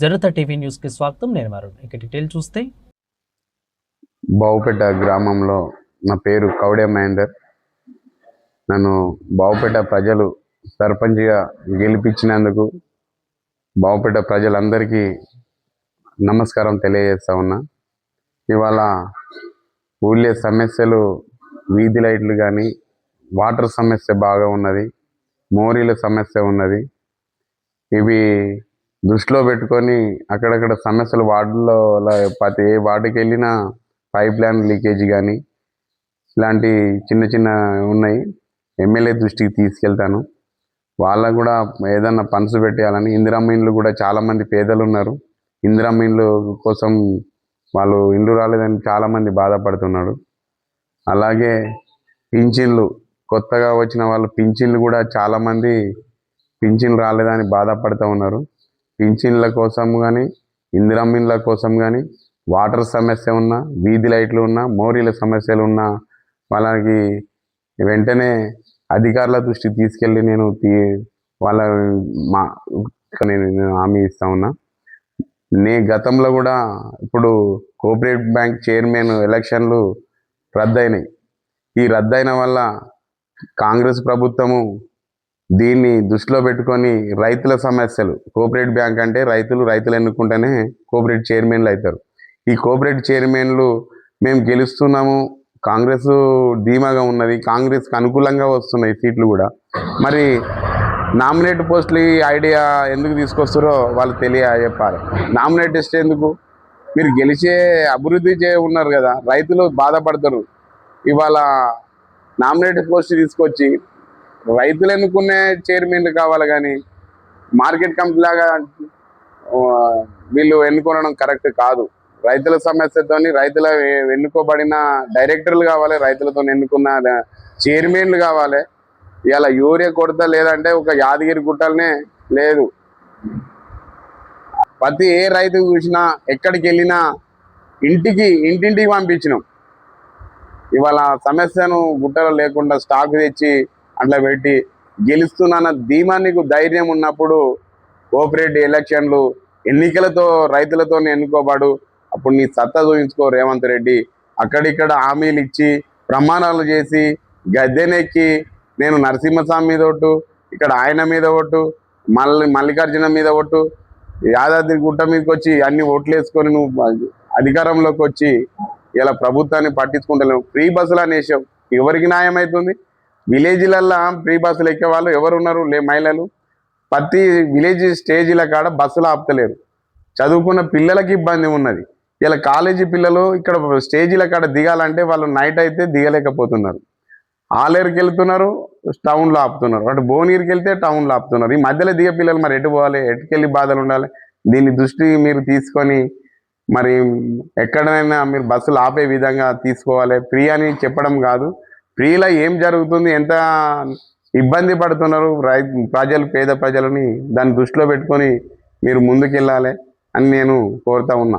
Janata TV న్యూస్కి స్వాగతం. నేను వరుణ్ ఇక డీటెయిల్ చూస్తే బావుపేట గ్రామంలో నా పేరు కౌడే మహేందర్. నన్ను బావుపేట ప్రజలు సర్పంచ్గా గెలిపించినందుకు బావుపేట ప్రజలందరికీ నమస్కారం తెలియజేస్తా ఉన్నా. ఇవాళ ఊళ్ళే సమస్యలు వీధి లైట్లు కానీ వాటర్ సమస్య బాగా ఉన్నది మోరీల సమస్య ఉన్నది. ఇవి దృష్టిలో పెట్టుకొని అక్కడక్కడ సమస్యలు వార్డుల్లో ప్రతి ఏ వార్డుకి వెళ్ళినా పైప్ లైన్ లీకేజ్ కానీ ఇలాంటి చిన్న చిన్న ఉన్నాయి. ఎమ్మెల్యే దృష్టికి తీసుకెళ్తాను. వాళ్ళకు కూడా ఏదన్నా పనుసు పెట్టేయాలని ఇందిరమ్మ ఇండ్లు కూడా చాలామంది పేదలు ఉన్నారు. ఇందిరమ్మ ఇండ్లు కోసం వాళ్ళు ఇండ్లు రాలేదని చాలామంది బాధపడుతున్నాడు అలాగే పింఛన్లు కొత్తగా వచ్చిన వాళ్ళు పింఛన్లు కూడా చాలామంది పింఛన్లు రాలేదని బాధపడుతూ ఉన్నారు. పింఛన్ల కోసం కానీ ఇందిరమ్మిన్ల కోసం కానీ వాటర్ సమస్య ఉన్నా వీధి లైట్లు ఉన్నా మోరీల సమస్యలు ఉన్నా వాళ్ళకి వెంటనే అధికారుల దృష్టి తీసుకెళ్ళి నేను తీ వాళ్ళ మా నేను నేను హామీ ఇస్తా ఉన్నా. నే గతంలో కూడా ఇప్పుడు కోఆపరేటివ్ బ్యాంక్ చైర్మన్ ఎలక్షన్లు రద్దయినాయి. ఈ రద్దయిన వల్ల కాంగ్రెస్ ప్రభుత్వము దీన్ని దృష్టిలో పెట్టుకొని రైతుల సమస్యలు. కోఆపరేటివ్ బ్యాంక్ అంటే రైతులు రైతులు ఎన్నుకుంటేనే కోఆపరేటివ్ చైర్మన్లు అవుతారు. ఈ కోఆపరేటివ్ చైర్మన్లు మేము గెలుస్తున్నాము. కాంగ్రెస్ ధీమాగా ఉన్నది. కాంగ్రెస్కి అనుకూలంగా వస్తున్నాయి సీట్లు కూడా. మరి నామినేట్ పోస్టులు ఈ ఐడియా ఎందుకు తీసుకొస్తారో వాళ్ళు తెలియ చెప్పాలి నామినేట్ ఇస్తే ఎందుకు? మీరు గెలిచే అభివృద్ధి చే ఉన్నారు కదా. రైతులు బాధపడతారు. ఇవాళ నామినేట్ పోస్ట్ తీసుకొచ్చి రైతులు ఎన్నుకునే చైర్మన్లు కావాలి కానీ మార్కెట్ కంపెనీ లాగా వీళ్ళు ఎన్నుకోవడం కరెక్ట్ కాదు. రైతుల సమస్యతోని రైతుల ఎన్నుకోబడిన డైరెక్టర్లు కావాలి రైతులతో ఎన్నుకున్న చైర్మన్లు కావాలి. ఇలా యూరియా కొరత లేదంటే ఒక యాదగిరి గుట్టలనే లేదు. ప్రతి ఏ రైతు చూసినా ఎక్కడికి వెళ్ళినా ఇంటికి ఇంటింటికి పంపించినాం. ఇవాళ సమస్యను గుట్టలు లేకుండా స్టాక్ తెచ్చి అట్లా పెట్టి గెలుస్తున్నాన్న ధీమా నీకు ధైర్యం ఉన్నప్పుడు కోఆపరేటివ్ ఎలక్షన్లు ఎన్నికలతో రైతులతో ఎన్నుకోబడు. అప్పుడు నీ సత్తా చూపించుకో రేవంత్ రెడ్డి. అక్కడిక్కడ హామీలు ఇచ్చి ప్రమాణాలు చేసి గద్దెనెక్కి నేను నరసింహస్వామి మీద ఒట్టు ఇక్కడ ఆయన మీద ఒట్టు మల్లి మల్లికార్జున మీద ఒట్టు యాదాద్రి గుట్ట మీదకి వచ్చి అన్ని ఓట్లు వేసుకొని నువ్వు అధికారంలోకి వచ్చి ఇలా ప్రభుత్వాన్ని పట్టించుకుంటలేవు. ఫ్రీ బస్సులు అనేసావు ఎవరికి న్యాయం అవుతుంది విలేజ్లల్లో ఫ్రీ బస్సులు ఎక్కే వాళ్ళు ఎవరు ఉన్నారు లే మహిళలు. ప్రతి విలేజ్ స్టేజీల కాడ బస్సులు ఆపుతలేరు. చదువుకున్న పిల్లలకి ఇబ్బంది ఉన్నది. ఇలా కాలేజీ పిల్లలు ఇక్కడ స్టేజీల కాడ దిగాలంటే వాళ్ళు నైట్ అయితే దిగలేకపోతున్నారు. ఆలేరుకి వెళ్తున్నారు టౌన్లో ఆపుతున్నారు. అటు భువనగిరికి వెళ్తే టౌన్లో ఆపుతున్నారు. ఈ మధ్యలో దిగే పిల్లలు మరి ఎటు పోవాలి? ఎటుకెళ్ళి బాధలు ఉండాలి? దీన్ని దృష్టి మీరు తీసుకొని మరి ఎక్కడైనా మీరు బస్సులు ఆపే విధంగా తీసుకోవాలి. ఫ్రీ అని చెప్పడం కాదు. ఫ్రీలో ఏం జరుగుతుంది ఎంత ఇబ్బంది పడుతున్నారు రై ప్రజలు పేద ప్రజలని దాన్ని దృష్టిలో పెట్టుకొని మీరు ముందుకెళ్ళాలి అని నేను కోరుతా ఉన్నా.